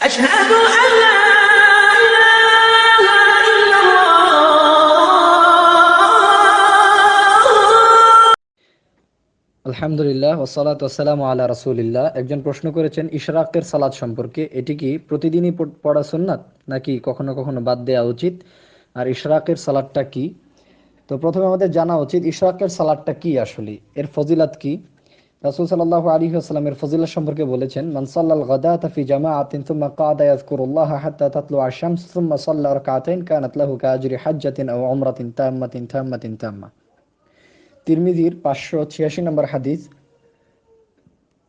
أشهد أن لا إله إلا الله আলহামদুলিল্লাহ ওসালাত ওসালাম আলা রাসূলিল্লাহ একজন প্রশ্ন করেছেন ইশরাকের সালাত সম্পর্কে এটি কি প্রতিদিনই পড়- পড়া সুন্নাত নাকি কখনো কখনো বাদ দেওয়া উচিত আর ইশরাকের সালাদটা কি তো প্রথমে আমাদের জানা উচিত ইশরাকের সালাদটা কি আসলে এর ফজিলাত কি রাসূল সাল্লাল্লাহু আলাইহি আসসালামের এর ফজিলত সম্পর্কে বলেছেন, মান সাল্লাল গাদাতা ফি জামাআতিন থুম্মা কাদা ইয়াযকুরুল্লাহ হাত্তা তাতলু আশ-শামস থুম্মা সাল্লা রাকাতাইন কানাত লাহু কাজরি হাজ্জাতিন আও উমরাতিন তাম্মাতিন তাম্মাতিন তাম্মা। তিরমিজির পাঁচশো ছিয়াশি নম্বর হাদিস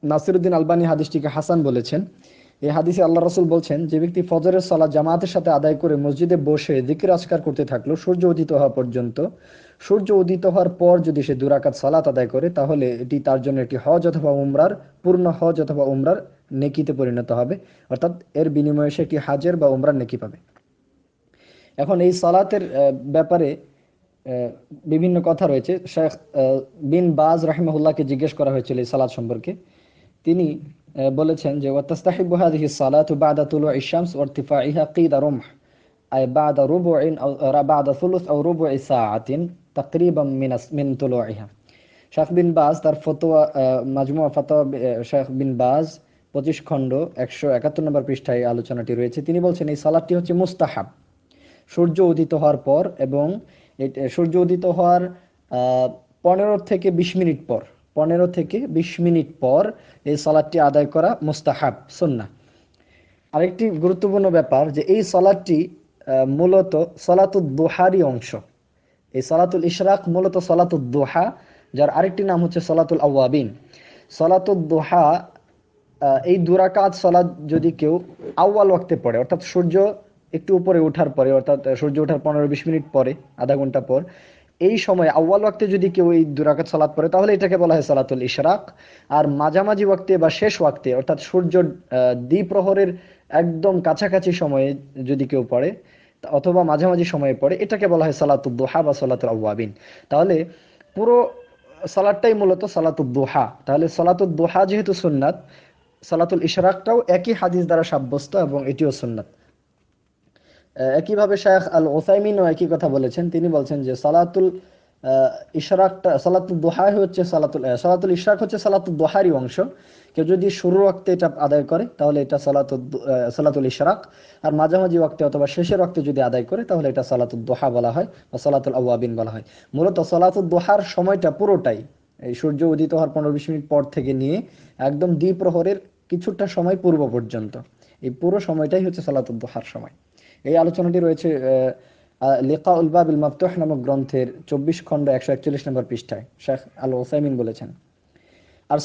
নাসিরুদ্দিন আলবানী হাদিসটিকে হাসান বলেছেন এই হাদিসে আল্লাহ রসুল বলছেন, যে ব্যক্তি ফজরের সালাত জামাতের সাথে আদায় করে মসজিদে বসে দিকির আজকার করতে থাকল, সূর্য উদিত হওয়া পর্যন্ত, সূর্য উদিত হওয়ার পর যদি সে দুরাকাত সালাত আদায় করে, তাহলে এটি তার জন্য একটি হজ অথবা উমরার, পূর্ণ হজ অথবা উমরার নেকিতে পরিণত হবে। অর্থাৎ এর বিনিময়ে সে একটি হাজের বা উমরার নেকি পাবে। এখন এই সালাতের ব্যাপারে বিভিন্ন কথা রয়েছে। শেখ বিন বাজ রাহিমাহুল্লাহকে জিজ্ঞেস করা হয়েছিল এই সালাত সম্পর্কে। তিনি বলেছেন যে, ওয়াতাস্তাহিবু হাদিহি সালাতু বাদা তুলুই শামস ওয়া ইরতিফাইহা কিদা রুমহ। আই বাদা রুবুইন আও রা- বাদা সুলুস আও রুবুই সাআতিন তাকরিবাম মিন আস- মিন তুলুইহা শেখ বিন বাজ তার ফতোয়া মাজমুয়া ফতোয়া শেখ বিন বাজ পঁচিশ খণ্ড, একশো একাত্তর নম্বর পৃষ্ঠায় আলোচনাটি রয়েছে। তিনি বলছেন, এই সালাদটি হচ্ছে মুস্তাহাব। সূর্য উদিত হওয়ার পর এবং সূর্য উদিত হওয়ার পনেরো থেকে বিশ মিনিট পর পনেরো থেকে বিশ মিনিট পর এই সালাদটি আদায় করা মুস্তাহাব সুন্না আরেকটি গুরুত্বপূর্ণ ব্যাপার যে এই সালাদটি মূলত সলাতুল দোহারই অংশ। এই সলাতুল ইশরাক মূলত সলাতুল দোহা, যার আরেকটি নাম হচ্ছে সলাতুল আওয়াবিন। সলাতুল দোহা এই দুরাকাত সলাদ যদি কেউ আউয়াল ওয়াক্তে পড়ে, অর্থাৎ সূর্য একটু উপরে ওঠার পরে, অর্থাৎ সূর্য ওঠার পনেরো বিশ মিনিট পরে, আধা ঘণ্টা পর এই সময় আউয়াল ওয়াক্তে যদি কেউ এই দুরাকাত সালাত পড়ে, তাহলে এটাকে বলা হয় সালাতুল ইশরাক। আর মাঝামাঝি ওয়াক্তে বা শেষ ওয়াক্তে, অর্থাৎ সূর্য দ্বিপ্রহরের একদম কাছাকাছি সময়ে যদি কেউ পড়ে, অথবা মাঝামাঝি সময়ে পড়ে, এটাকে বলা হয় সালাতুল দোহা বা সালাতুল আওয়াবিন তাহলে পুরো সালাদটাই মূলত সালাতুল দোহা। তাহলে সালাতুল দোহা যেহেতু সুন্নাত, সালাতুল ইশরাকটাও একই হাদিস দ্বারা সাব্যস্ত এবং এটিও সুন্নাত। একইভাবে শেখ আল ওসাইমিনও একই কথা বলেছেন। তিনি বলছেন যে সালাতুল ইশরাকটা, সালাতুল দোহা হচ্ছে সালাতুল সালাতুল ইশরাক হচ্ছে সালাতুল দোহারই অংশ। কেউ যদি শুরু ওয়াক্তে এটা আদায় করে, তাহলে এটা সালাতুল সালাতুল ইশরাক। আর মাঝামাঝি ওয়াক্তে অথবা শেষের ওয়াক্তে যদি আদায় করে, তাহলে এটা সালাতুল দোহা বলা হয় বা সালাতুল আওয়াবিন বলা হয়। মূলত সালাতুল দোহার সময়টা পুরোটাই এই সূর্য উদিত হওয়ার পনেরো বিশ মিনিট পর থেকে নিয়ে একদম দ্বিপ্রহরের কিছুটা সময় পূর্ব পর্যন্ত। এই পুরো সময়টাই হচ্ছে সালাতুল দোহার সময়। এই আলোচনাটি রয়েছে মাফতুহ নামক গ্রন্থের চব্বিশ খণ্ড একশো একচল্লিশ নম্বর পৃষ্ঠায়, শেখ আল ওসাইমিন বলেছেন। আর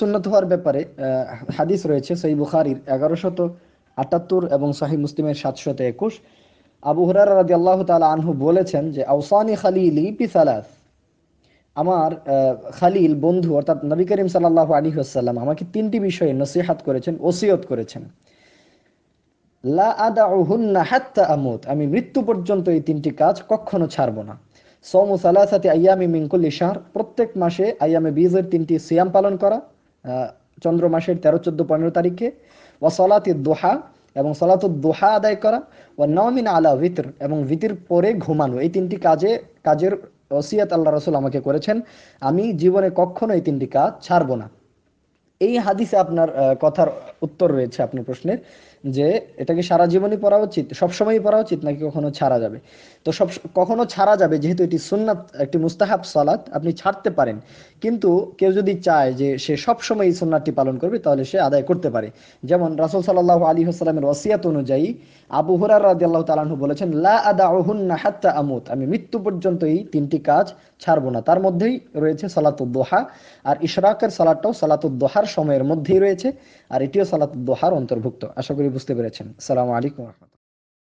সুন্নত হওয়ার ব্যাপারে হাদিস রয়েছে বুখারির এগারোশত আটাত্তর এবং মুসলিমের সাতশত একুশ। আবু রাদি আল্লাহ আনহু বলেছেন যে আউসানি খালিলি পি সালাস। আমার খালিল বন্ধু অর্থাৎ নবী করিম সাল্লাহ আলী আসাল্লাম আমাকে তিনটি বিষয়ে নসিহাত করেছেন, ওসিয়ত করেছেন। লা আমি মৃত্যু পর্যন্ত এই তিনটি কাজ কখনো ছাড়বো না। সৌমু সালাসাতি আইয়ামি মিন কুল্লি শাহর। প্রত্যেক মাসে আইয়ামে বীজের তিনটি সিয়াম পালন করা চন্দ্র মাসের তেরো, চোদ্দ, পনেরো তারিখে। ও সলাতি দোহা এবং সলাতুদ দোহা আদায় করা। ও নমিন আলা ভিতর এবং ভিতির পরে ঘুমানো। এই তিনটি কাজে, কাজের ওসিয়াত আল্লাহ রসুল আমাকে করেছেন। আমি জীবনে কখনো এই তিনটি কাজ ছাড়বো না। এই হাদিসে আপনার কথার উত্তর রয়েছে আপনার প্রশ্নের, যে এটাকে সারা জীবনই পড়া উচিত? সবসময়ই পড়া উচিত নাকি কখনো ছাড়া যাবে? তো সব, কখনো ছাড়া যাবে যেহেতু এটি সুন্নাত, একটি মুস্তাহাব সালাত, আপনি ছাড়তে পারেন। কিন্তু কেউ যদি চায় যে সে সবসময় এই সুন্নাতটি পালন করবে, তাহলে সে আদায় করতে পারে। যেমন রাসূল সাল্লাল্লাহু আলী হাসসালামের ওসিয়াত অনুযায়ী আবু হুরার রাদিয়াল্লাহু তাআলা আনহু বলেছেন, লা আদাউহুন্না হাত্তা আমুত। আমি মৃত্যু পর্যন্ত এই তিনটি কাজ ছাড়বো না। তার মধ্যেই রয়েছে সালাতুদ দোহা, আর ইশরাকের সালাদটাও সালাতুদ দোহার সময়ের মধ্যেই রয়েছে, আর এটিও সালাতুদ দোহার অন্তর্ভুক্ত। আশা করি বুঝতে পেরেছেন। সালাম আলাইকুম